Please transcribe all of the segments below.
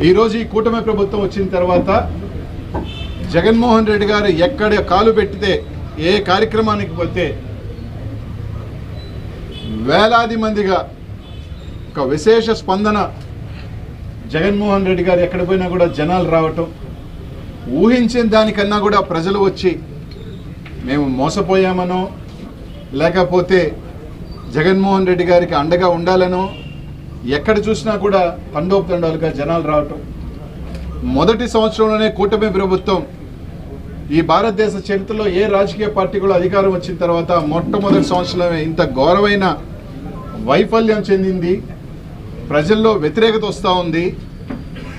ఈరోజు ఈ కూటమి ప్రభుత్వం వచ్చిన తర్వాత జగన్మోహన్ రెడ్డి గారు ఎక్కడ కాలు పెట్టితే ఏ కార్యక్రమానికి పోతే వేలాది మందిగా ఒక విశేష స్పందన జగన్మోహన్ రెడ్డి గారు ఎక్కడ పోయినా కూడా జనాలు రావటం ఊహించిన దానికన్నా కూడా ప్రజలు వచ్చి మేము మోసపోయామనో లేకపోతే జగన్మోహన్ రెడ్డి గారికి అండగా ఉండాలనో ఎక్కడ చూసినా కూడా తండోపతండాలుగా జనాలు రావటం. మొదటి సంవత్సరంలోనే కూటమి ప్రభుత్వం ఈ భారతదేశ చరిత్రలో ఏ రాజకీయ పార్టీ కూడా అధికారం వచ్చిన తర్వాత మొట్టమొదటి సంవత్సరమే ఇంత ఘోరమైన వైఫల్యం చెందింది. ప్రజల్లో వ్యతిరేకత వస్తూ ఉంది.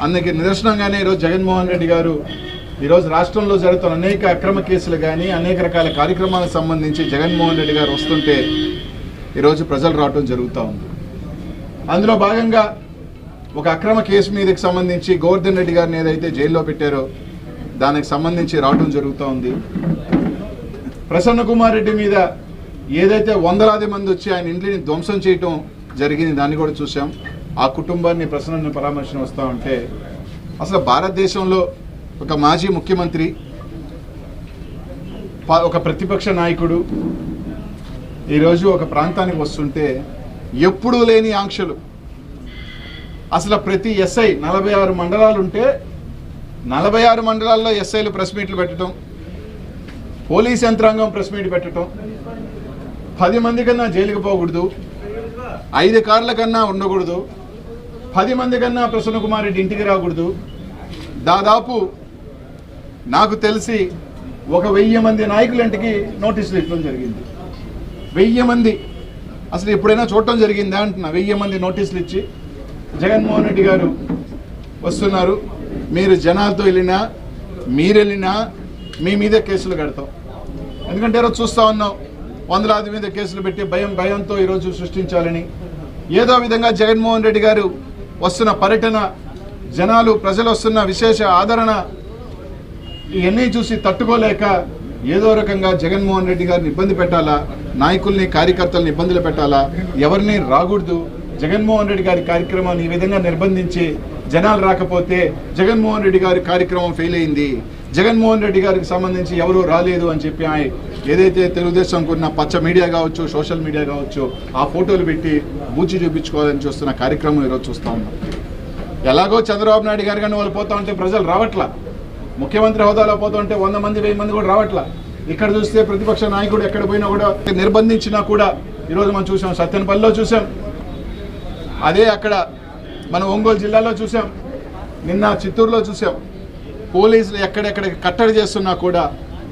అందుకే నిదర్శనంగానే ఈరోజు జగన్మోహన్ రెడ్డి గారు ఈరోజు రాష్ట్రంలో జరుగుతున్న అనేక అక్రమ కేసులు కానీ అనేక రకాల కార్యక్రమాలకు సంబంధించి జగన్మోహన్ రెడ్డి గారు వస్తుంటే ఈరోజు ప్రజలు రావటం జరుగుతూ ఉంది. అందులో భాగంగా ఒక అక్రమ కేసు మీదకి సంబంధించి గోవర్ధన్ రెడ్డి గారిని ఏదైతే జైల్లో పెట్టారో దానికి సంబంధించి రావటం జరుగుతూ ఉంది. ప్రసన్న కుమార్ రెడ్డి మీద ఏదైతే వందలాది మంది వచ్చి ఆయన ఇంటిని ధ్వంసం చేయటం జరిగింది దాన్ని కూడా చూసాం ఆ కుటుంబాన్ని ప్రసన్నని పరామర్శన వస్తూ ఉంటే అసలు భారతదేశంలో ఒక మాజీ ముఖ్యమంత్రి ప- ఒక ప్రతిపక్ష నాయకుడు ఈరోజు ఒక ప్రాంతానికి వస్తుంటే ఎప్పుడూ లేని ఆంక్షలు. అసలు ప్రతి ఎస్ఐ నలభై ఆరు మండలాలు ఉంటే నలభై ఆరు మండలాల్లో ఎస్ఐలు ప్రెస్ మీట్లు పెట్టడం పోలీస్ యంత్రాంగం ప్రెస్ మీట్ పెట్టడం పది మంది కన్నా జైలుకి పోకూడదు ఐదు కార్ల కన్నా ఉండకూడదు పది మంది కన్నా ప్రసన్న కుమార్ రెడ్డి ఇంటికి రాకూడదు. దాదాపు నాకు తెలిసి ఒక వెయ్యి మంది నాయకుల ఇంటికి నోటీసులు ఇవ్వడం జరిగింది. వెయ్యి మంది. అసలు ఎప్పుడైనా చూడటం జరిగిందా అంటున్నా. వెయ్యి మంది నోటీసులు ఇచ్చి జగన్మోహన్ రెడ్డి గారు వస్తున్నారు. మీరు జనాలతో వెళ్ళినా మీరు వెళ్ళినా మీ మీదే కేసులు కడతాం. ఎందుకంటే ఈరోజు చూస్తూ ఉన్నాం. వందలాది మీద కేసులు పెట్టి భయం భయంతో ఈరోజు సృష్టించాలని. ఏదో విధంగా జగన్మోహన్ రెడ్డి గారు వస్తున్న పర్యటన జనాలు ప్రజలు వస్తున్న విశేష ఆదరణ ఇవన్నీ చూసి తట్టుకోలేక ఏదో రకంగా జగన్మోహన్ రెడ్డి గారిని ఇబ్బంది పెట్టాలా? నాయకుల్ని కార్యకర్తల్ని ఇబ్బందులు పెట్టాలా? ఎవరిని రాకూడదు. జగన్మోహన్ రెడ్డి గారి కార్యక్రమాన్ని ఈ విధంగా నిర్బంధించి జనాలు రాకపోతే జగన్మోహన్ రెడ్డి గారి కార్యక్రమం ఫెయిల్ అయింది. జగన్మోహన్ రెడ్డి గారికి సంబంధించి ఎవరూ రాలేదు అని చెప్పి ఆయన ఏదైతే తెలుగుదేశం కొన్న పచ్చ మీడియా కావచ్చు సోషల్ మీడియా కావచ్చు ఆ ఫోటోలు పెట్టి బూచి చూపించుకోవాలని చూస్తున్న కార్యక్రమం ఈరోజు చూస్తూ ఉన్నాం. ఎలాగో చంద్రబాబు నాయుడు గారు కానీ వాళ్ళు పోతా ఉంటే ప్రజలు రావట్లా? ముఖ్యమంత్రి హోదాలో పోతుంటే వంద మంది వెయ్యి మంది కూడా రావట్లా? ఇక్కడ చూస్తే ప్రతిపక్ష నాయకుడు ఎక్కడ పోయినా కూడా నిర్బంధించినా కూడా ఈరోజు మనం చూసాం సత్యనపల్లిలో చూసాం. అదే అక్కడ మన ఒంగోలు జిల్లాలో చూసాం. నిన్న చిత్తూరులో చూసాం. పోలీసులు ఎక్కడెక్కడ కట్టడి చేస్తున్నా కూడా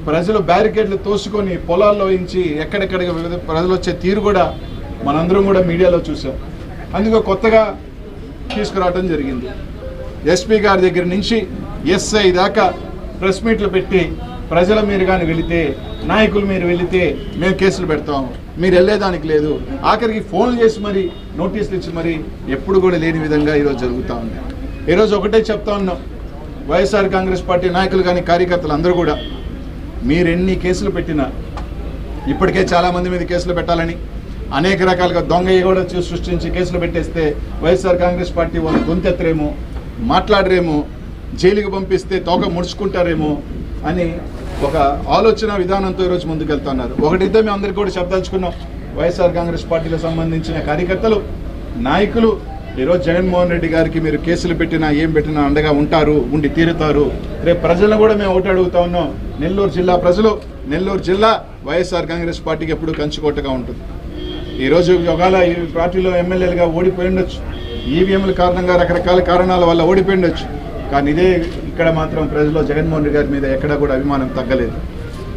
ప్రజలు బ్యారికేడ్లు తోసుకొని పొలాల్లో ఇంచి ఎక్కడెక్కడ వివిధ ప్రజలు వచ్చే తీరు కూడా మనందరం కూడా మీడియాలో చూసాం. అందుకే కొత్తగా తీసుకురావడం జరిగింది. ఎస్పీ గారి దగ్గర నుంచి ఎస్ఐ దాకా ప్రెస్ మీట్లు పెట్టి ప్రజల మీరు కానీ వెళితే నాయకులు మీరు వెళితే మేము కేసులు పెడతాం. మీరు వెళ్ళేదానికి లేదు. ఆఖరికి ఫోన్లు చేసి మరి నోటీసులు ఇచ్చి మరి ఎప్పుడు కూడా లేని విధంగా ఈరోజు జరుగుతూ ఉంది. ఈరోజు ఒకటే చెప్తా ఉన్నాం. వైఎస్ఆర్ కాంగ్రెస్ పార్టీ నాయకులు కానీ కార్యకర్తలు అందరూ కూడా మీరు ఎన్ని కేసులు పెట్టినా ఇప్పటికే చాలా మంది మీద కేసులు పెట్టాలని అనేక రకాలుగా దొంగ కూడా సృష్టించి కేసులు పెట్టేస్తే వైఎస్ఆర్ కాంగ్రెస్ పార్టీ వాళ్ళు గొంతెత్తరేమో మాట్లాడరేమో జైలుకి పంపిస్తే తోక ముడుచుకుంటారేమో అని ఒక ఆలోచన విధానంతో ఈరోజు ముందుకెళ్తున్నారు. ఒకటైతే మేము అందరికీ కూడా చెప్పదలుచుకున్నాం. వైఎస్ఆర్ కాంగ్రెస్ పార్టీకి సంబంధించిన కార్యకర్తలు నాయకులు ఈరోజు జగన్మోహన్ రెడ్డి గారికి మీరు కేసులు పెట్టినా ఏం పెట్టినా అండగా ఉంటారు ఉండి తీరుతారు. రేపు ప్రజలను కూడా మేము ఒకటి అడుగుతా ఉన్నాం. నెల్లూరు జిల్లా ప్రజలు నెల్లూరు జిల్లా వైఎస్ఆర్ కాంగ్రెస్ పార్టీకి ఎప్పుడు కంచుకోటగా ఉంటుంది. ఈరోజు ఒకవేళ ఈ పార్టీలో ఎమ్మెల్యేలుగా ఓడిపోయి ఉండొచ్చు. ఈవీఎంల కారణంగా రకరకాల కారణాల వల్ల ఓడిపోయి ఉండొచ్చు. కానీ ఇదే ఇక్కడ మాత్రం ప్రజల్లో జగన్మోహన్ రెడ్డి గారి మీద ఎక్కడా కూడా అభిమానం తగ్గలేదు.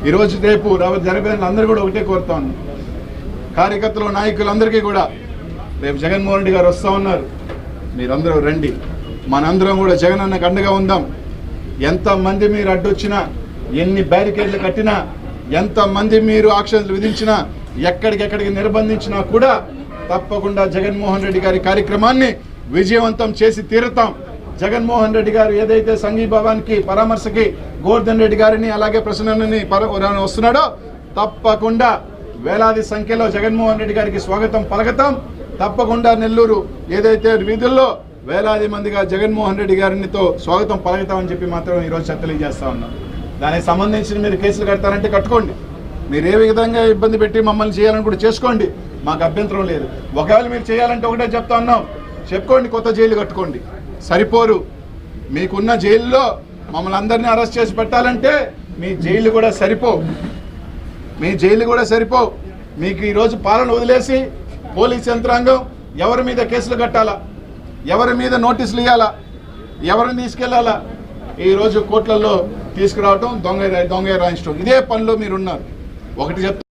ఈరోజు రేపు రాబో జరగబోయే అందరూ కూడా ఒకటే కోరుతా ఉన్నాం కార్యకర్తలు నాయకులందరికీ కూడా రేపు జగన్మోహన్ రెడ్డి గారు వస్తూ ఉన్నారు. మీరందరూ రండి. మనందరం కూడా జగన్ అన్నకు అండగా ఉందాం. ఎంతమంది మీరు అడ్డొచ్చినా ఎన్ని బ్యారికేడ్లు కట్టినా ఎంతమంది మీరు ఆక్షన్లు విధించినా ఎక్కడికెక్కడికి నిర్బంధించినా కూడా తప్పకుండా జగన్మోహన్ రెడ్డి గారి కార్యక్రమాన్ని విజయవంతం చేసి తీరుతాం. జగన్మోహన్ రెడ్డి గారు ఏదైతే సంఘీభావానికి పరామర్శకి గోవర్ధన్ రెడ్డి గారిని అలాగే ప్రసన్నని వస్తున్నాడో తప్పకుండా వేలాది సంఖ్యలో జగన్మోహన్ రెడ్డి గారికి స్వాగతం పలకతాం. తప్పకుండా నెల్లూరు ఏదైతే వీధుల్లో వేలాది మందిగా జగన్మోహన్ రెడ్డి గారినితో స్వాగతం పలుకుతామని చెప్పి మాత్రం ఈరోజు తెలియజేస్తా ఉన్నాం. దానికి సంబంధించిన మీరు కేసులు కడతారంటే కట్టుకోండి. మీరు ఏ విధంగా ఇబ్బంది పెట్టి మమ్మల్ని చేయాలని కూడా చేసుకోండి. మాకు అభ్యంతరం లేదు. ఒకవేళ మీరు చేయాలంటే ఒకటే చెప్తా ఉన్నాం. చెప్పుకోండి కొత్త జైలు కట్టుకోండి. సరిపోరు మీకున్న జైల్లో మమ్మల్ని అందరినీ అరెస్ట్ చేసి పెట్టాలంటే మీ జైలు కూడా సరిపో మీ జైలు కూడా సరిపో మీకు ఈరోజు పాలన వదిలేసి పోలీస్ యంత్రాంగం ఎవరి మీద కేసులు కట్టాలా? ఎవరి మీద నోటీసులు ఇవ్వాలా ఎవరిని తీసుకెళ్ళాలా? ఈరోజు కోర్టులలో తీసుకురావటం దొంగ దొంగ రాయించడం ఇదే పనిలో మీరున్నారు. ఒకటి చెప్తా